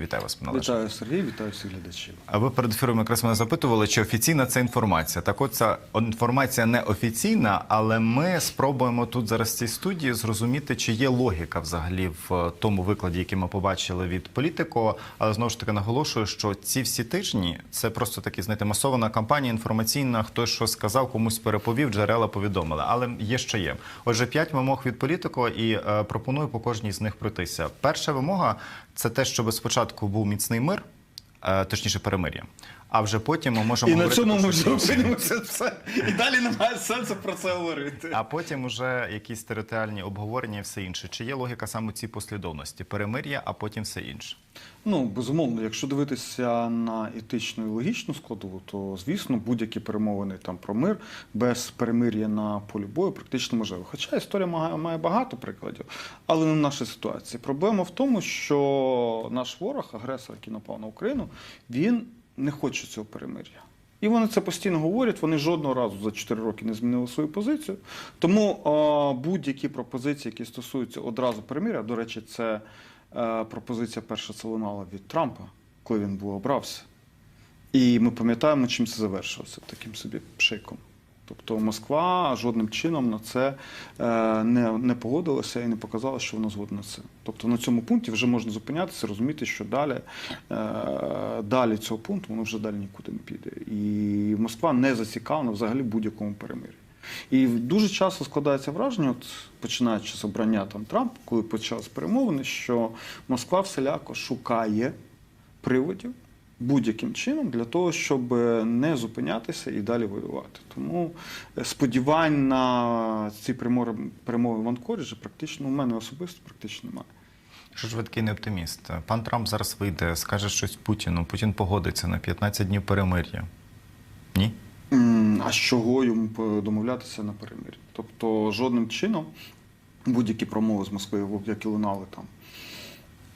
Вітаю вас, пане Олеже. Вітаю Сергій, вітаю всіх глядачів. А ви перед ефіром якраз мене запитували, чи офіційна це інформація. Так от ця інформація не офіційна, але ми спробуємо тут зараз в цій студії зрозуміти, чи є логіка взагалі в тому викладі, який ми побачили від політико. Але знову ж таки наголошую, що ці всі тижні це просто такі, знаєте, масована кампанія інформаційна. Хтось що сказав, комусь переповів, джерела повідомили. Але є ще є. Отже, п'ять вимог від політико, і е, пропоную по кожній з них пройтися. Перша вимога це те, щоб спочатку був міцний мир, е, точніше перемир'я. А вже потім ми можемо І на говорити цьому про ми щось вже інше. опинимося все. І далі немає сенсу про це говорити. А потім уже якісь територіальні обговорення і все інше. Чи є логіка саме цій послідовності? Перемир'я, а потім все інше. Ну, безумовно, якщо дивитися на етичну і логічну складову, то звісно будь-які перемовини там про мир без перемир'я на полі бою практично можливо. Хоча історія має, має багато прикладів, але не в нашій ситуації. Проблема в тому, що наш ворог, агресор, який напав на Україну, він не хоче цього перемир'я. І вони це постійно говорять. Вони жодного разу за 4 роки не змінили свою позицію. Тому е, будь-які пропозиції, які стосуються одразу перемир'я, до речі, це е, пропозиція перша це лунала від Трампа, коли він був обрався. І ми пам'ятаємо, чим це завершилося таким собі пшиком. Тобто Москва жодним чином на це е, не, не погодилася і не показала, що вона згодна на це. Тобто на цьому пункті вже можна зупинятися, розуміти, що далі, е, далі цього пункту воно вже далі нікуди не піде. І Москва не зацікавлена взагалі будь-якому перемир'ї. І дуже часто складається враження, от починаючи з обрання там Трампа, коли почалися перемовини, що Москва всіляко шукає приводів будь-яким чином для того, щоб не зупинятися і далі воювати. Тому е, сподівань на ці перемови, перемови в Анкоріджі практично у мене особисто практично немає. Що ж ви такий не оптиміст? Пан Трамп зараз вийде, скаже щось Путіну. Путін погодиться на 15 днів перемир'я. Ні? А з чого йому домовлятися на перемир'ї? Тобто жодним чином будь-які промови з Москвою, які лунали там.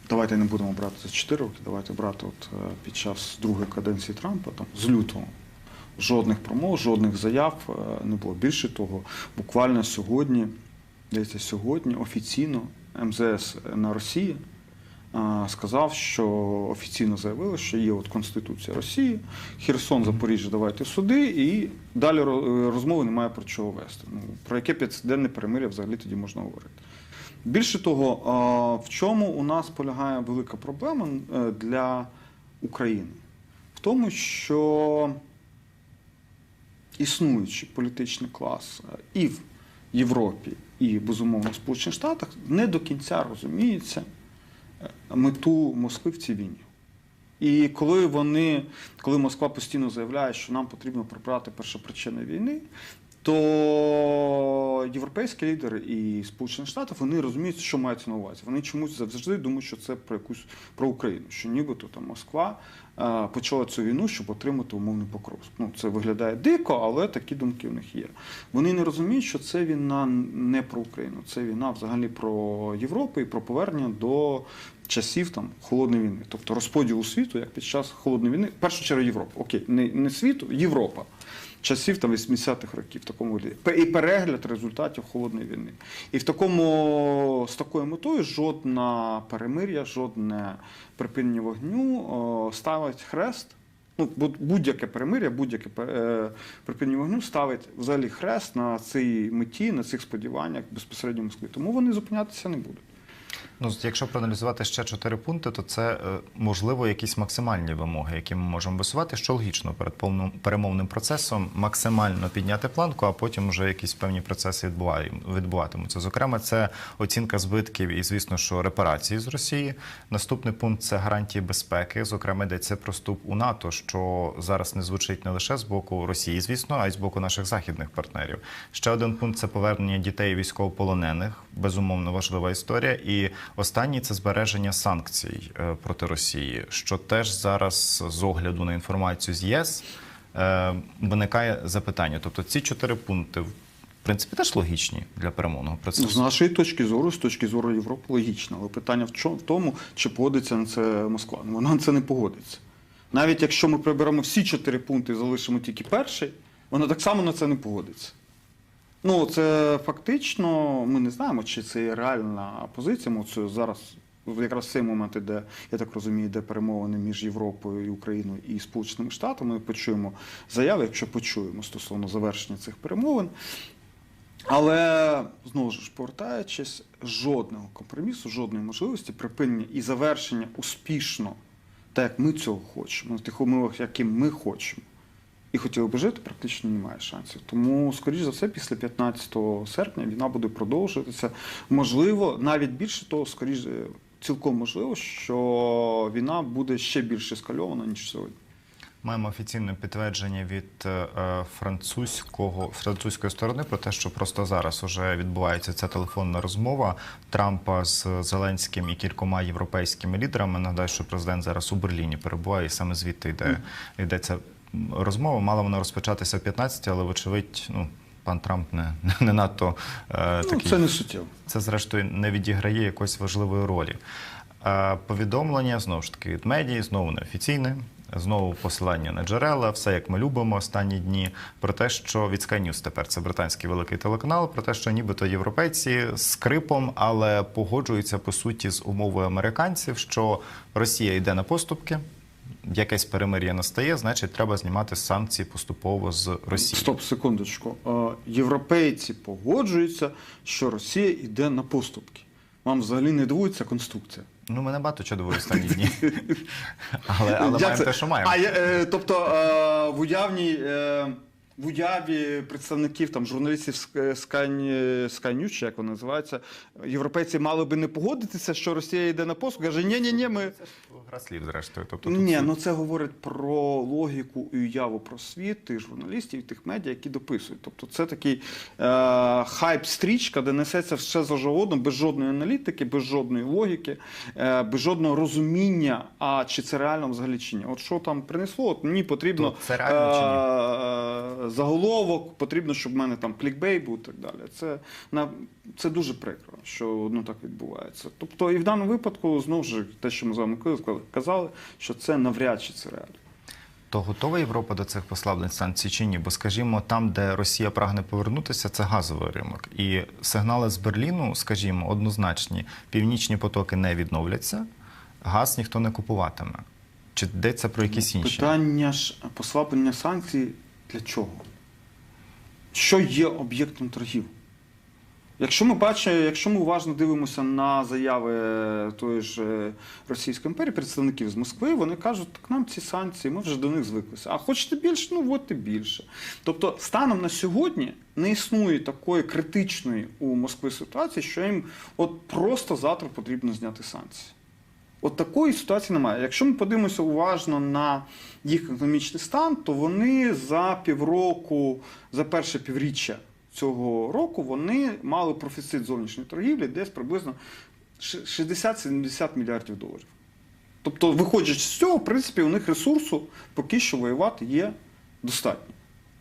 Давайте не будемо брати за 4 роки, давайте брати от е, під час другої каденції Трампа, там з лютого. Жодних промов, жодних заяв е, не було. Більше того, буквально сьогодні, здається, сьогодні офіційно МЗС на Росії сказав, що офіційно заявили, що є от Конституція Росії, Херсон, Запоріжжя, давайте суди, і далі розмови немає про чого вести. Ну, про яке п'ятиденне перемир'я взагалі тоді можна говорити. Більше того, в чому у нас полягає велика проблема е, для України? В тому, що існуючий політичний клас е, і в Європі, і безумовно в Сполучених Штатах не до кінця розуміється е, мету Москви в цій війні. І коли вони, коли Москва постійно заявляє, що нам потрібно прибрати першопричини війни, то європейські лідери і Сполучені Штати вони розуміють, що мається на увазі. Вони чомусь завжди думають, що це про якусь про Україну, що нібито там Москва почала цю війну, щоб отримати умовний покровськ. Ну це виглядає дико, але такі думки в них є. Вони не розуміють, що це війна не про Україну, це війна взагалі про Європу і про повернення до часів там холодної війни, тобто розподілу світу, як під час холодної війни, в першу чергу Європа. Окей, не, не світу, Європа. Часів там 80-х років в такому вигляді. І перегляд результатів холодної війни. І в такому з такою метою жодна перемир'я, жодне припинення вогню ставить хрест. Ну, бу- будь-яке перемир'я, будь-яке е, припинення вогню ставить взагалі хрест на цій меті, на цих сподіваннях безпосередньо в Москві. Тому вони зупинятися не будуть. Ну, якщо проаналізувати ще чотири пункти, то це е, можливо якісь максимальні вимоги, які ми можемо висувати, що логічно перед повним перемовним процесом максимально підняти планку, а потім вже якісь певні процеси відбуватимуться. Зокрема, це оцінка збитків і, звісно, що репарації з Росії. Наступний пункт це гарантії безпеки. Зокрема, йдеться про вступ у НАТО, що зараз не звучить не лише з боку Росії, звісно, а й з боку наших західних партнерів. Ще один пункт це повернення дітей військовополонених. Безумовно важлива історія. І останній це збереження санкцій е, проти Росії, що теж зараз з огляду на інформацію з ЄС е, виникає запитання. Тобто ці чотири пункти в принципі теж логічні для перемовного З нашої точки зору, з точки зору Європи, логічно. Але питання в тому, чи погодиться на це Москва. Ну, вона на це не погодиться. Навіть якщо ми приберемо всі чотири пункти і залишимо тільки перший, вона так само на це не погодиться. Ну, це фактично, ми не знаємо, чи це реальна позиція. Ми це зараз якраз в цей момент іде, я так розумію, йде перемовини між Європою і Україною і Сполученими Штатами. Ми почуємо заяви, якщо почуємо стосовно завершення цих перемовин. Але знову ж повертаючись, жодного компромісу, жодної можливості припинення і завершення успішно, так як ми цього хочемо, на тих умовах, які ми хочемо. І хотіли би жити, практично немає шансів. Тому, скоріш за все, після 15 серпня війна буде продовжуватися. Можливо, навіть більше того, скоріш, цілком можливо, що війна буде ще більш ескальована, ніж сьогодні. Маємо офіційне підтвердження від е, французького французької сторони про те, що просто зараз уже відбувається ця телефонна розмова Трампа з Зеленським і кількома європейськими лідерами. Нагадаю, що президент зараз у Берліні перебуває, і саме звідти йде йдеться розмова. Мала вона розпочатися о 15, але вочевидь, ну пан Трамп не, не надто е, Ну, такий це не суттєво. це зрештою не відіграє якоїсь важливої ролі. Е, Повідомлення знову ж таки від медії, знову неофіційне, знову посилання на джерела, все як ми любимо останні дні. Про те, що від Sky News тепер це британський великий телеканал, про те, що нібито європейці з крипом, але погоджуються по суті з умовою американців, що Росія йде на поступки. Якесь перемир'я настає, значить, треба знімати санкції поступово з Росії. Стоп, секундочку. Е, Європейці погоджуються, що Росія йде на поступки. Вам взагалі не дивується конструкція. Ну, мене багато чого дивує останні дні. Але, але маємо те, що маємо. А, е, тобто е, в уявній. В уяві представників там журналістів Sky News, чи як вони називаються, європейці мали би не погодитися, що Росія йде на поступ. Каже, ні, ні, ні, ми Гра слів, зрештою. Тобто, тут ні, ну це говорить про логіку і уяву про світ тих журналістів, тих медіа, які дописують. Тобто це такий е, хайп-стрічка, де несеться все за жодом, без жодної аналітики, без жодної логіки, е, без жодного розуміння, а чи це реально взагалі чи ні. От що там принесло, от мені потрібно То це реально е, заголовок, потрібно, щоб в мене там клікбей був і так далі. Це, на, це дуже прикро, що ну, так відбувається. Тобто, і в даному випадку, знову ж те, що ми з вами казали, що це навряд чи це реально. То готова Європа до цих послаблень санкцій чи ні? Бо, скажімо, там, де Росія прагне повернутися, це газовий ринок. І сигнали з Берліну, скажімо, однозначні: північні потоки не відновляться, газ ніхто не купуватиме. Чи йдеться про якісь інші? Питання ж послаблення санкцій для чого? Що є об'єктом торгів? Якщо ми бачимо, якщо ми уважно дивимося на заяви тої ж е, Російської імперії, представників з Москви, вони кажуть, так нам ці санкції, ми вже до них звиклися. А хочете більше, ну вводьте більше. Тобто, станом на сьогодні не існує такої критичної у Москви ситуації, що їм от просто завтра потрібно зняти санкції. От такої ситуації немає. Якщо ми подивимося уважно на їх економічний стан, то вони за півроку, за перше півріччя цього року, вони мали профіцит зовнішньої торгівлі десь приблизно 60-70 мільярдів доларів. Тобто, виходячи з цього, в принципі, у них ресурсу поки що воювати є достатньо.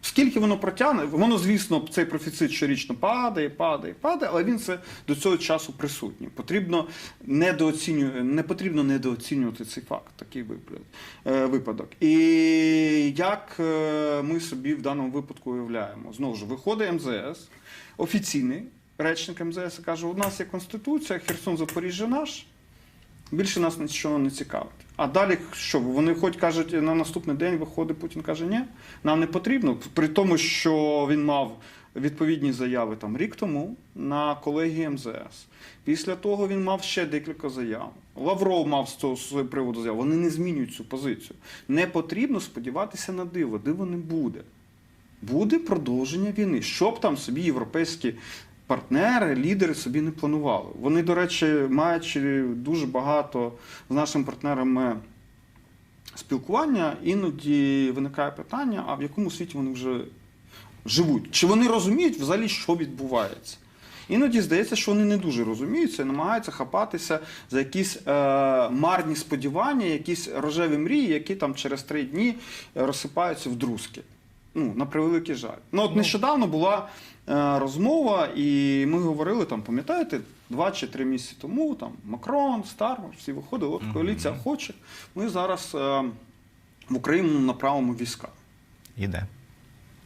Скільки воно протягне, воно, звісно, цей профіцит щорічно падає, падає, падає, але він це до цього часу присутній. Потрібно недооцінювати, не потрібно недооцінювати цей факт, такий випадок. е. І як е, ми собі в даному випадку уявляємо? Знову ж виходить МЗС, офіційний речник МЗС каже: у нас є конституція, Херсон Запоріжжя наш. Більше нас нічого не цікавить. А далі що? Вони хоч кажуть, на наступний день виходить Путін каже, ні, нам не потрібно. При тому, що він мав відповідні заяви там рік тому на колегії МЗС. Після того він мав ще декілька заяв. Лавров мав з цього з приводу заяв. Вони не змінюють цю позицію. Не потрібно сподіватися на диво. Диво не буде. Буде продовження війни. Що б там собі європейські партнери, лідери собі не планували. Вони, до речі, маючи дуже багато з нашими партнерами спілкування, іноді виникає питання: а в якому світі вони вже живуть? Чи вони розуміють взагалі, що відбувається? Іноді здається, що вони не дуже розуміються і намагаються хапатися за якісь е, марні сподівання, якісь рожеві мрії, які там через три дні розсипаються в друзки. Ну, на превеликий жаль. Ну, от нещодавно була е, розмова, і ми говорили там, пам'ятаєте, два чи три місяці тому там Макрон, Стармер, всі виходили, от коаліція хоче. Ми зараз е, в Україну направимо війська. Іде.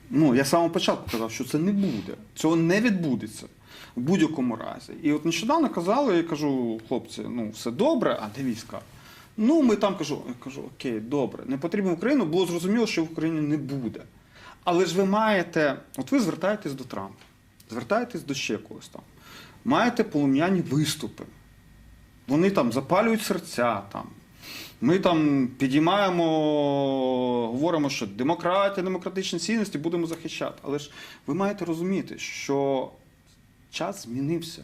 Ну, я з самого початку казав, що це не буде. Цього не відбудеться. в будь-якому разі. І от нещодавно казали, я кажу, хлопці, ну все добре, а де війська? Ну, ми там кажу, я кажу, окей, добре, не потрібно Україну, було зрозуміло, що в Україні не буде. Але ж ви маєте, от ви звертаєтесь до Трампа, звертаєтесь до ще когось там, маєте полум'яні виступи. Вони там запалюють серця. Там. Ми там підіймаємо, говоримо, що демократія, демократичні цінності будемо захищати. Але ж ви маєте розуміти, що час змінився.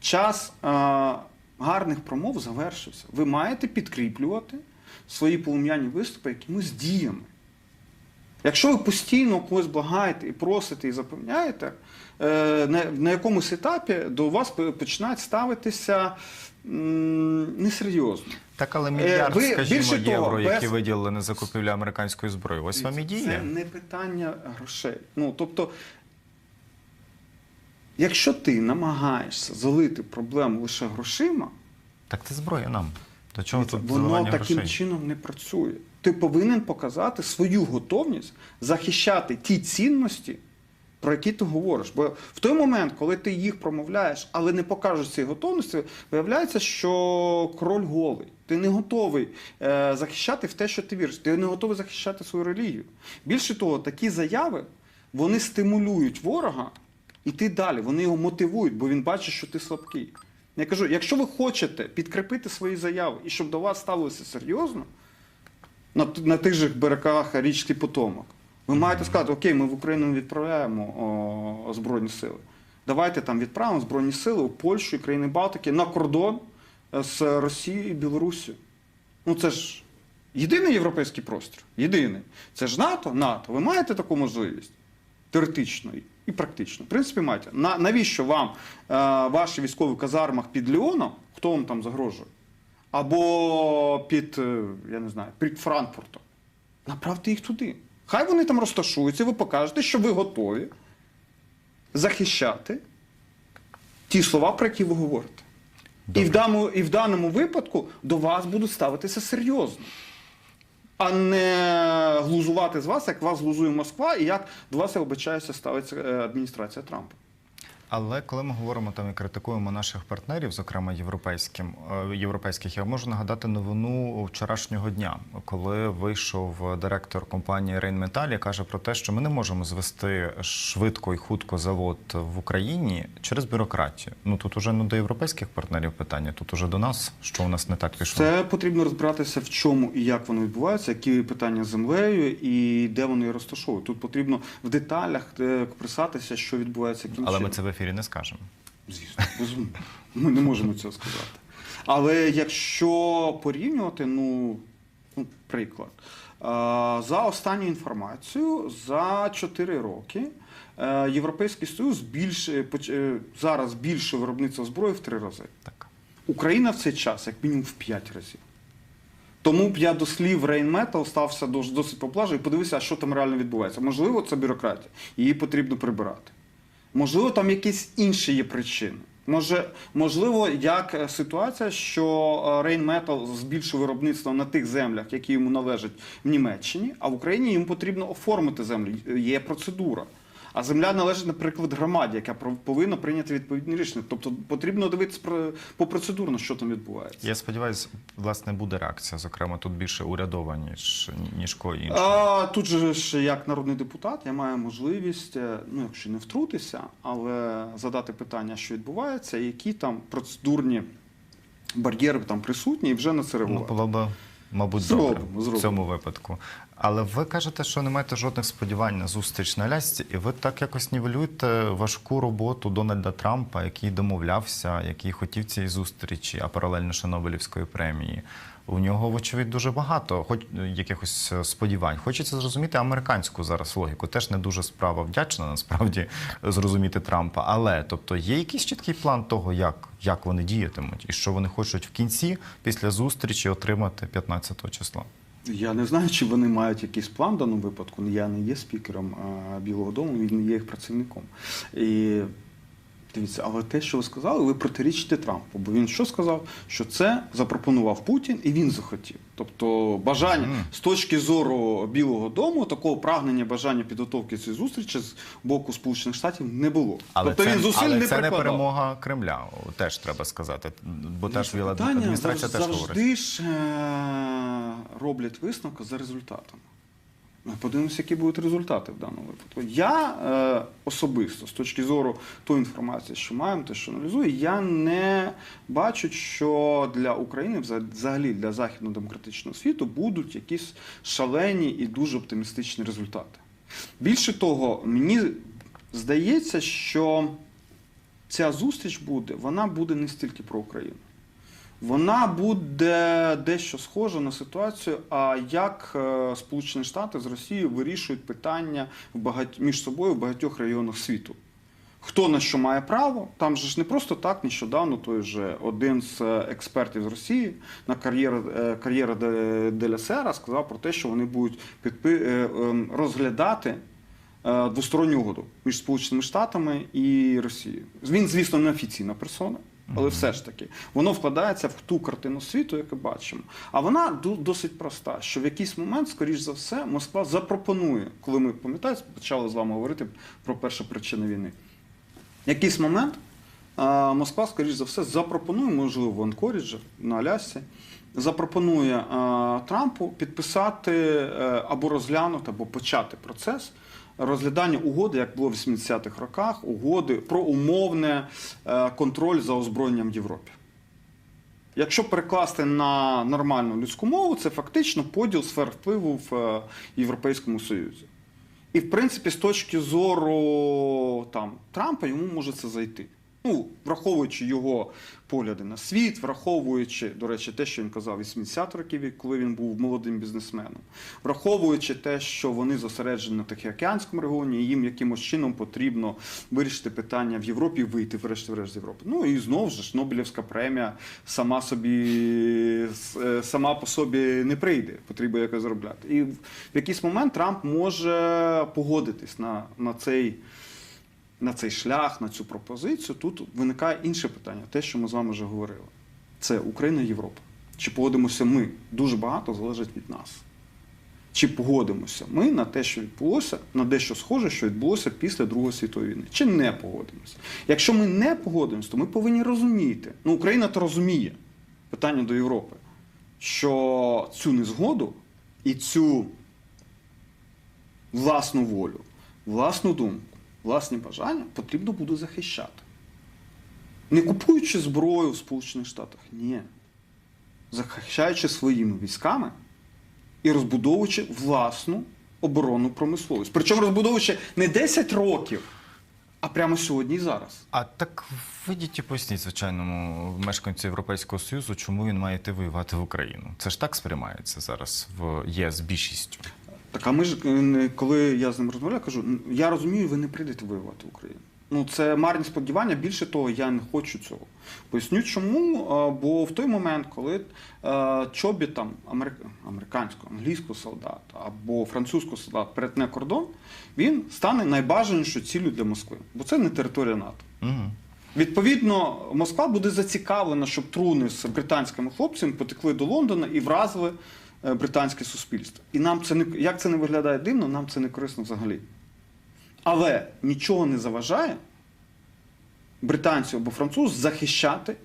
Час а, гарних промов завершився. Ви маєте підкріплювати свої полум'яні виступи якимись діями. Якщо ви постійно когось благаєте і просите і запевняєте, е, на, якомусь етапі до вас по- починають ставитися несерйозно. Так, але Е, мільярд, ви- скажімо, більше того, євро, які без- виділили на закупівлю американської зброї. Ось вам і Це не питання грошей. Ну, тобто, якщо ти намагаєшся залити проблему лише грошима, Так це зброя нам. До чого тут воно таким грошей? чином не працює. Ти повинен показати свою готовність захищати ті цінності, про які ти говориш. Бо в той момент, коли ти їх промовляєш, але не покажеш цієї готовності, виявляється, що король голий. Ти не готовий е, захищати в те, що ти віриш. Ти не готовий захищати свою релігію. Більше того, такі заяви вони стимулюють ворога іти далі. Вони його мотивують, бо він бачить, що ти слабкий. Я кажу, якщо ви хочете підкріпити свої заяви і щоб до вас ставилося серйозно, на, на тих же берегах річки Потомок, ви маєте сказати, окей, ми в Україну відправляємо о, Збройні сили. Давайте там відправимо Збройні сили у Польщу і країни Балтики на кордон е, з Росією і Білоруссю. Ну це ж єдиний європейський простір. Єдиний. Це ж НАТО, НАТО. Ви маєте таку можливість? Теоретично і практично. В принципі, маєте. На, навіщо вам е, ваші військові казармах під Ліоном, хто вам там загрожує? Або під, е, я не знаю, під Франкфуртом. Направте їх туди. Хай вони там розташуються, ви покажете, що ви готові захищати ті слова, про які ви говорите. І в, даному, і в даному випадку до вас будуть ставитися серйозно, а не глузувати з вас, як вас глузує Москва, і як до вас, я вибачаюся, ставиться е, адміністрація Трампа. Але коли ми говоримо там і критикуємо наших партнерів, зокрема європейським е, європейських, я можу нагадати новину вчорашнього дня, коли вийшов директор компанії Rheinmetall і каже про те, що ми не можемо звести швидко і хутко завод в Україні через бюрократію. Ну тут уже не до європейських партнерів питання, тут уже до нас, що у нас не так пішло. Це потрібно розбиратися, в чому і як воно відбувається, які питання з землею і де вони розташовують. Тут потрібно в деталях е, писатися, що відбувається яким Але ми це в ефірі не скажемо. Звісно, безумовно. Ми не можемо цього сказати. Але якщо порівнювати, ну, ну приклад. За останню інформацію, за 4 роки е, Європейський Союз більше, поч- е, зараз більше виробництво зброї в 3 рази. Так. Україна в цей час як мінімум в 5 разів. Тому б я до слів Rheinmetall стався досить поблажу і подивився, а що там реально відбувається. Можливо, це бюрократія, її потрібно прибирати. Можливо, там якісь інші є причини. Може, можливо, як е, ситуація, що Рейнметал збільшує виробництво на тих землях, які йому належать в Німеччині, а в Україні їм потрібно оформити землю. Є процедура. А земля належить, наприклад, громаді, яка повинна прийняти відповідні рішення. Тобто потрібно дивитися по процедурно, що там відбувається. Я сподіваюся, власне, буде реакція. Зокрема, тут більше урядова, ніж ніж кого іншого. А, тут же ж як народний депутат я маю можливість, е, ну якщо не втрутися, але задати питання, що відбувається, які там процедурні бар'єри там присутні, і вже на це Ну, реагувати. б, мабуть, Зробимо, добре в цьому випадку. Але ви кажете, що не маєте жодних сподівань на зустріч на лясці, і ви так якось нівелюєте важку роботу Дональда Трампа, який домовлявся, який хотів цієї зустрічі, а паралельно ще Нобелівської премії. У нього, вочевидь, дуже багато хоч якихось е, сподівань. Хочеться зрозуміти американську зараз логіку. Теж не дуже справа вдячна, насправді, зрозуміти Трампа. Але тобто є якийсь чіткий план того, як, як вони діятимуть, і що вони хочуть в кінці після зустрічі отримати 15 числа. Я не знаю, чи вони мають якийсь план в даному випадку. Я не є спікером Білого Дому, він не є їх працівником. І Дивіться, але те, що ви сказали, ви протирічите Трампу. Бо він що сказав? Що це запропонував Путін і він захотів. Тобто бажання з точки зору Білого Дому, такого прагнення, бажання підготовки цієї зустрічі з боку Сполучених Штатів не було. Але тобто це, він зусиль але не це не перемога Кремля, теж треба сказати. Бо теж адміністрація теж завжди говорить. ж е, роблять висновки за результатами. Подивимося, які будуть результати в даному випадку. Я е, особисто, з точки зору тої інформації, що маємо, те, що аналізую, я не бачу, що для України, взагалі для західно-демократичного світу, будуть якісь шалені і дуже оптимістичні результати. Більше того, мені здається, що ця зустріч буде, вона буде не стільки про Україну. Вона буде дещо схожа на ситуацію, а як е, Сполучені Штати з Росією вирішують питання між собою в багатьох регіонах світу. Хто на що має право? Там же ж не просто так нещодавно той же один з е, експертів з Росії на кар'єра е, кар'єра де, Деля Сера сказав про те, що вони будуть підпи... ем, розглядати двосторонню угоду між Сполученими Штатами і Росією. Він, звісно, не офіційна персона. Але все ж таки воно вкладається в ту картину світу, яку бачимо. А вона досить проста, що в якийсь момент, скоріш за все, Москва запропонує, коли ми пам'ятаєте, почали з вами говорити про першу причину війни. В якийсь момент Москва, скоріш за все, запропонує, можливо, в Анкоріджі на Алясці, запропонує а, Трампу підписати е, або розглянути, або почати процес розглядання угоди, як було в 80-х роках, угоди про умовне е, контроль за озброєнням в Європі. Якщо перекласти на нормальну людську мову, це фактично поділ сфер впливу в е, Європейському Союзі. І, в принципі, з точки зору там, Трампа йому може це зайти. Ну, враховуючи його погляди на світ, враховуючи, до речі, те, що він казав 80 років, коли він був молодим бізнесменом, враховуючи те, що вони зосереджені на Тихоокеанському регіоні, і їм якимось чином потрібно вирішити питання в Європі вийти врешті-решт з Європи. Ну і знову ж Нобелівська премія сама собі е, сама по собі не прийде, потрібно якось заробляти. І в якийсь момент Трамп може погодитись на, на цей на цей шлях, на цю пропозицію, тут виникає інше питання, те, що ми з вами вже говорили. Це Україна і Європа. Чи погодимося ми? Дуже багато залежить від нас. Чи погодимося ми на те, що відбулося, на дещо схоже, що відбулося після Другої світової війни? Чи не погодимося? Якщо ми не погодимося, то ми повинні розуміти. Ну, Україна то розуміє питання до Європи, що цю незгоду і цю власну волю, власну думку, власні бажання потрібно буде захищати. Не купуючи зброю в Сполучених Штатах, ні. Захищаючи своїми військами і розбудовуючи власну оборонну промисловість. Причому розбудовуючи не 10 років, а прямо сьогодні і зараз. А так вийдіть і поясніть звичайному мешканцю Європейського Союзу, чому він має йти воювати в Україну. Це ж так сприймається зараз в ЄС більшістю. Так, а ми ж, е, коли я з ним розмовляю, кажу, «Н- я розумію, ви не прийдете воювати в Україну. Ну, це марні сподівання. Більше того, я не хочу цього. Поясню чому. Бо в той момент, коли е, чобітам америк- американського, англійського солдата або французького солдата перетне кордон, він стане найбажанішою ціллю для Москви, бо це не територія НАТО. Угу. Відповідно, Москва буде зацікавлена, щоб труни з британськими хлопцями потекли до Лондона і вразили британське суспільство. І нам це не як це не виглядає дивно, нам це не корисно взагалі. Але нічого не заважає британцю або француз захищати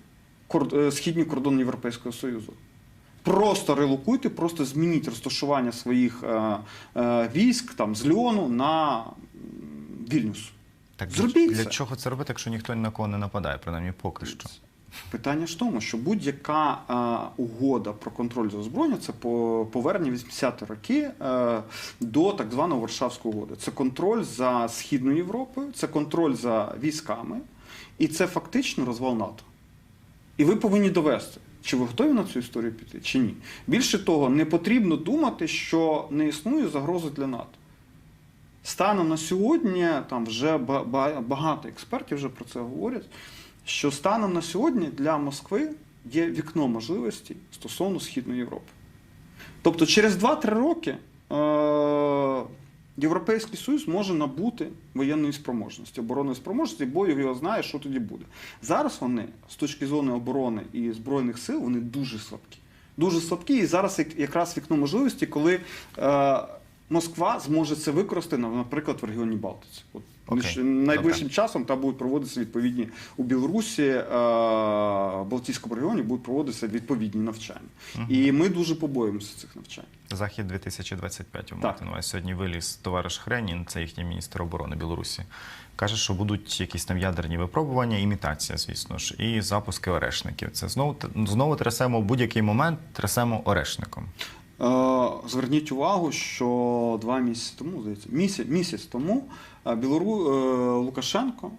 е, східні кордони Європейського Союзу. Просто релокуйте, просто змініть розташування своїх е, е, військ там, з Льону на Вільнюс. Так для- Зробіть для це. чого це робити, якщо ніхто ні на кого не нападає, принаймні поки що. Питання ж тому, що будь-яка е, угода про контроль за озброєння це по повернення 80-ті роки е, до так званого Варшавської угоди. Це контроль за Східною Європою, це контроль за військами, і це фактично розвал НАТО. І ви повинні довести, чи ви готові на цю історію піти, чи ні. Більше того, не потрібно думати, що не існує загрози для НАТО. Станом на сьогодні, там вже ба- ба- багато експертів вже про це говорять, що станом на сьогодні для Москви є вікно можливостей стосовно Східної Європи. Тобто через 2-3 роки е- Європейський Союз може набути воєнної спроможності, оборонної спроможності, бо його знає, що тоді буде. Зараз вони з точки зору оборони і збройних сил вони дуже слабкі. Дуже слабкі, і зараз якраз вікно можливості, коли е, Москва зможе це використати, на- наприклад, в регіоні Балтиці. От між- найближчим часом там будуть проводитися відповідні у Білорусі, е, Балтійському регіоні будуть проводитися відповідні навчання. І ми дуже побоїмося цих навчань. Захід 2025 ви Так. маєте на. Сьогодні виліз товариш Хренін, це їхній міністр оборони Білорусі. Каже, що будуть якісь там ядерні випробування, імітація, звісно ж, і запуски орешників. Це знову знову трясемо в будь-який момент, трясемо орешником. Е, Зверніть увагу, що два місяці тому, здається, місяць, місяць тому е, Білору, е, Лукашенко,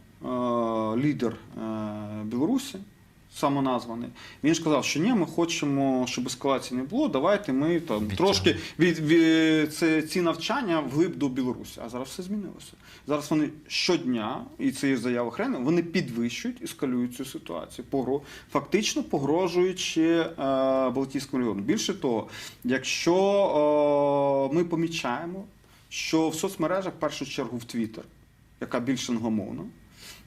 лідер Білорусі, самоназваний, він ж сказав, що ні, ми хочемо, щоб ескалації не було. Давайте ми там трошки від, від це, ці навчання вглиб до Білорусі. А зараз все змінилося. Зараз вони щодня, і це є заява Хрена, вони підвищують, ескалюють цю ситуацію, погро- фактично погрожуючи е, Балтійському регіону. Більше того, якщо е, ми помічаємо, що в соцмережах, в першу чергу в Твіттер, яка більш англомовна,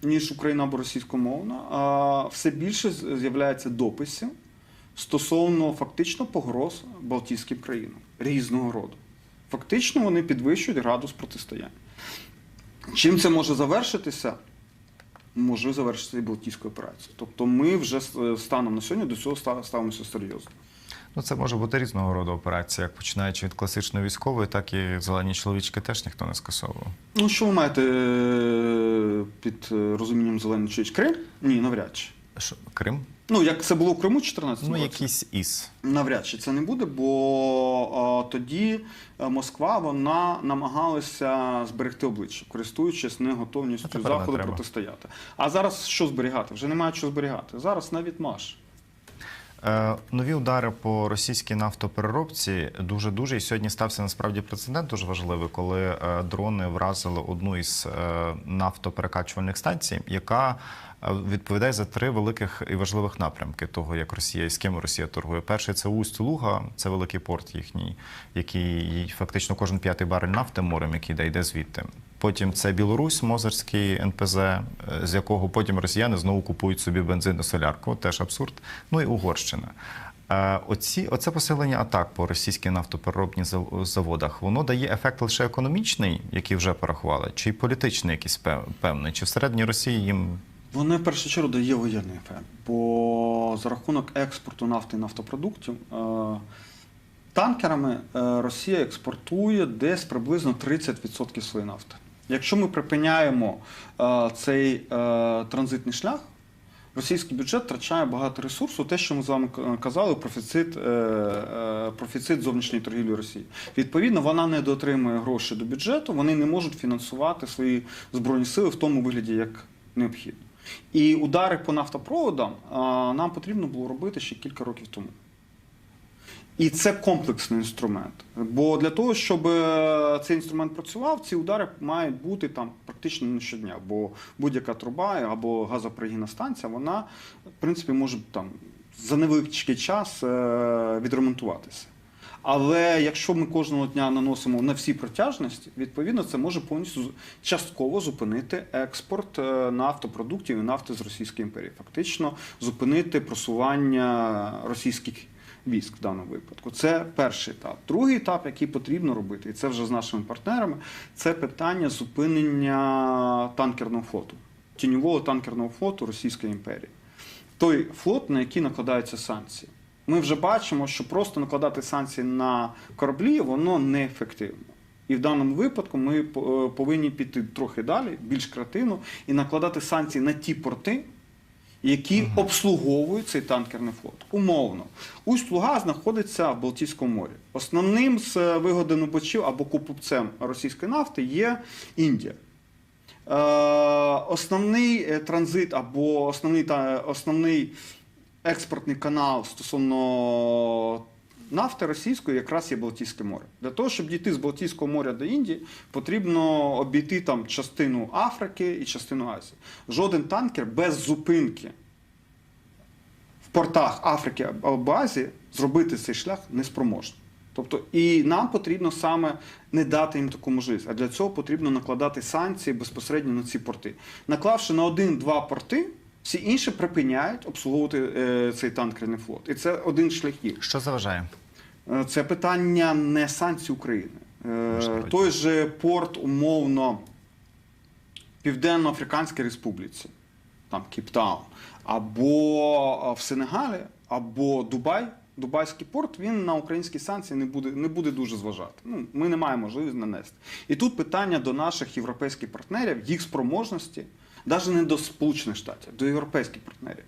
ніж Україна або російськомовна, а все більше з'являється дописів стосовно фактично погроз Балтійським країнам різного роду. Фактично вони підвищують градус протистояння. Чим це може завершитися? Може завершитися і Балтійською операцією. Тобто ми вже е, станом на сьогодні до цього ставимося серйозно. Ну, це може бути різного роду операція, як починаючи від класичної військової, так і зелені чоловічки теж ніхто не скасовував. Ну, що ви маєте е, під е, розумінням зелений чоловіч? Крим? Ні, навряд чи. Що, Крим? Ну, як це було в Криму 14 Ну, якийсь із. Навряд чи це не буде, бо а, тоді е, Москва вона намагалася зберегти обличчя, користуючись неготовністю тепер не протистояти. А зараз що зберігати? Вже немає що зберігати. Зараз навіть маш. Е, Нові удари по російській нафтопереробці дуже дуже і сьогодні стався насправді прецедент дуже важливий, коли е, дрони вразили одну із е, нафтоперекачувальних станцій, яка відповідає за три великих і важливих напрямки того, як Росія і з ким Росія торгує. Перший це усть Луга, це великий порт їхній, який фактично кожен п'ятий барель нафти морем, який йде звідти. Потім це Білорусь, Мозерський НПЗ, е, з якого потім росіяни знову купують собі бензин і солярку. Теж абсурд. Ну і Угорщина. Е, Оці, оце посилення атак по російських нафтопереробні зав- заводах, воно дає ефект лише економічний, який вже порахували, чи політичний якийсь пев- певний, чи всередині Росії їм Вони в першу чергу дає воєнний ефект. Бо за рахунок експорту нафти і нафтопродуктів е, танкерами Росія експортує десь приблизно 30% своєї нафти. Якщо ми припиняємо е, цей е, транзитний шлях, російський бюджет втрачає багато ресурсу. Те, що ми з вами казали, профіцит, е, е, профіцит зовнішньої торгівлі Росії. Відповідно, вона не дотримує гроші до бюджету, вони не можуть фінансувати свої збройні сили в тому вигляді, як необхідно. І удари по нафтопроводам а, нам потрібно було робити ще кілька років тому. І це комплексний інструмент. Бо для того, щоб е, цей інструмент працював, ці удари мають бути там практично не щодня. Бо будь-яка труба або газопригінна станція, вона, в принципі, може там за невеличкий час е, відремонтуватися. Але якщо ми кожного дня наносимо на всі протяжності, відповідно це може повністю частково зупинити експорт е, нафтопродуктів і нафти з Російської імперії. Фактично зупинити просування російських військ в даному випадку. Це перший етап. Другий етап, який потрібно робити, і це вже з нашими партнерами, це питання зупинення танкерного флоту, тіньового танкерного флоту Російської імперії. Той флот, на який накладаються санкції. Ми вже бачимо, що просто накладати санкції на кораблі воно неефективно. І в даному випадку ми е, повинні піти трохи далі, більш креативно, і накладати санкції на ті порти, які обслуговують цей танкерний флот. Умовно, Усть-Луга знаходиться в Балтійському морі. Основним з е, вигодонабувачів або купцем російської нафти є Індія. Е, основний е, транзит або основний, та, основний експортний канал стосовно нафти російської якраз є Балтійське море. Для того, щоб дійти з Балтійського моря до Індії, потрібно обійти там частину Африки і частину Азії. Жоден танкер без зупинки в портах Африки або Азії зробити цей шлях не спроможний. Тобто, і нам потрібно саме не дати їм таку можливість. А для цього потрібно накладати санкції безпосередньо на ці порти. Наклавши на один-два порти, всі інші припиняють обслуговувати е, цей танкерний флот. І це один з шляхів. Що заважає? Е, Це питання не санкцій України. Е, Той же порт, умовно, Південно-Африканській Республіці, там Кейптаун, або е, в Сенегалі, або Дубай. Дубайський порт він на українські санкції не буде, не буде дуже зважати. Ну, ми не маємо можливості нанести. І тут питання до наших європейських партнерів, їх спроможності, навіть не до Сполучених Штатів, до європейських партнерів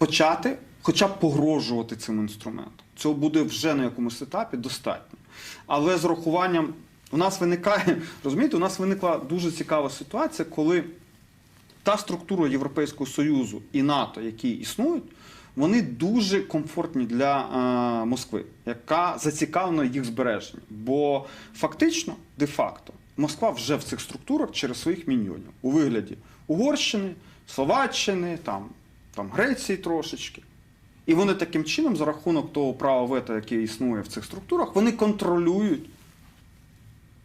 почати хоча б погрожувати цим інструментом. Цього буде вже на якомусь етапі достатньо. Але з урахуванням у нас виникає, розумієте, у нас виникла дуже цікава ситуація, коли та структура Європейського Союзу і НАТО, які існують, вони дуже комфортні для е, Москви, яка зацікавлена їх збереженні. Бо фактично, де-факто, Москва вже в цих структурах через своїх міньйонів у вигляді Угорщини, Словаччини, там, там Греції трошечки. І вони таким чином, за рахунок того права вето, яке існує в цих структурах, вони контролюють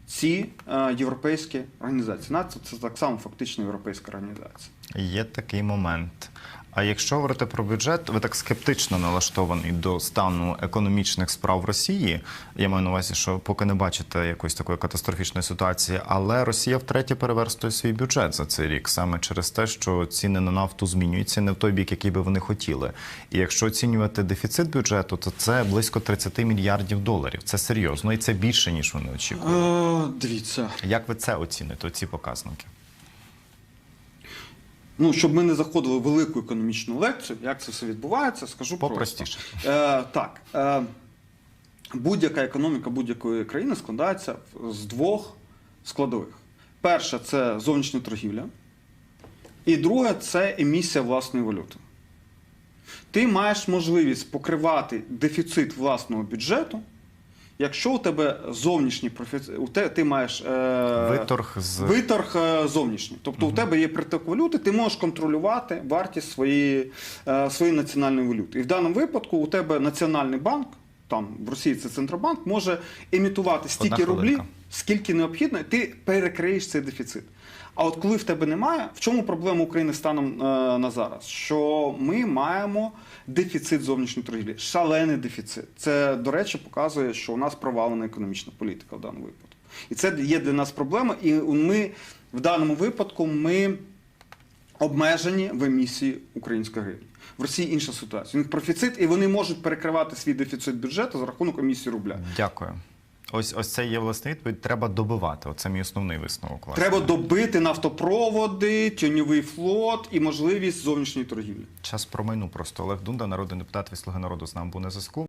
ці е, європейські організації. НАТО це так само фактично європейська організація. Є такий момент. А якщо говорити про бюджет, ви так скептично налаштований до стану економічних справ Росії. Я маю на увазі, що поки не бачите якоїсь такої катастрофічної ситуації, але Росія втретє переверстує свій бюджет за цей рік саме через те, що ціни на нафту змінюються не в той бік, який би вони хотіли. І якщо оцінювати дефіцит бюджету, то це близько 30 мільярдів доларів. Це серйозно і це більше ніж вони очікують. Е, дивіться, Як ви це оціните? Ці показники? Ну щоб ми не заходили в велику економічну лекцію, як це все відбувається, скажу Попростіше. просто. Е, так, е, будь-яка економіка будь-якої країни складається з двох складових. Перша це зовнішня торгівля, і друге це емісія власної валюти. Ти маєш можливість покривати дефіцит власного бюджету, якщо у тебе зовнішній профіцит, у те, ти маєш е, Виторг з Виторг е, зовнішній. Тобто у тебе є приток валюти, ти можеш контролювати вартість своєї, е, своєї національної валюти. І в даному випадку у тебе національний банк, там в Росії це Центробанк, може емітувати стільки рублів, скільки необхідно, і ти перекриєш цей дефіцит. А от коли в тебе немає, в чому проблема України станом е, на зараз? Що ми маємо дефіцит зовнішньої торгівлі, шалений дефіцит. Це, до речі, показує, що у нас провалена економічна політика в даному випадку. І це є для нас проблема. І ми в даному випадку ми обмежені в емісії української гривні. В Росії інша ситуація. У них профіцит, і вони можуть перекривати свій дефіцит бюджету за рахунок емісії рубля. Дякую. Ось ось це є власне відповідь. Треба добивати. Оце мій основний висновок. Власне. Треба добити нафтопроводи, тюньовий флот і можливість зовнішньої торгівлі. час про майну. Просто Олег Дунда, народний депутат від Слуги народу, з нами був на зв'язку.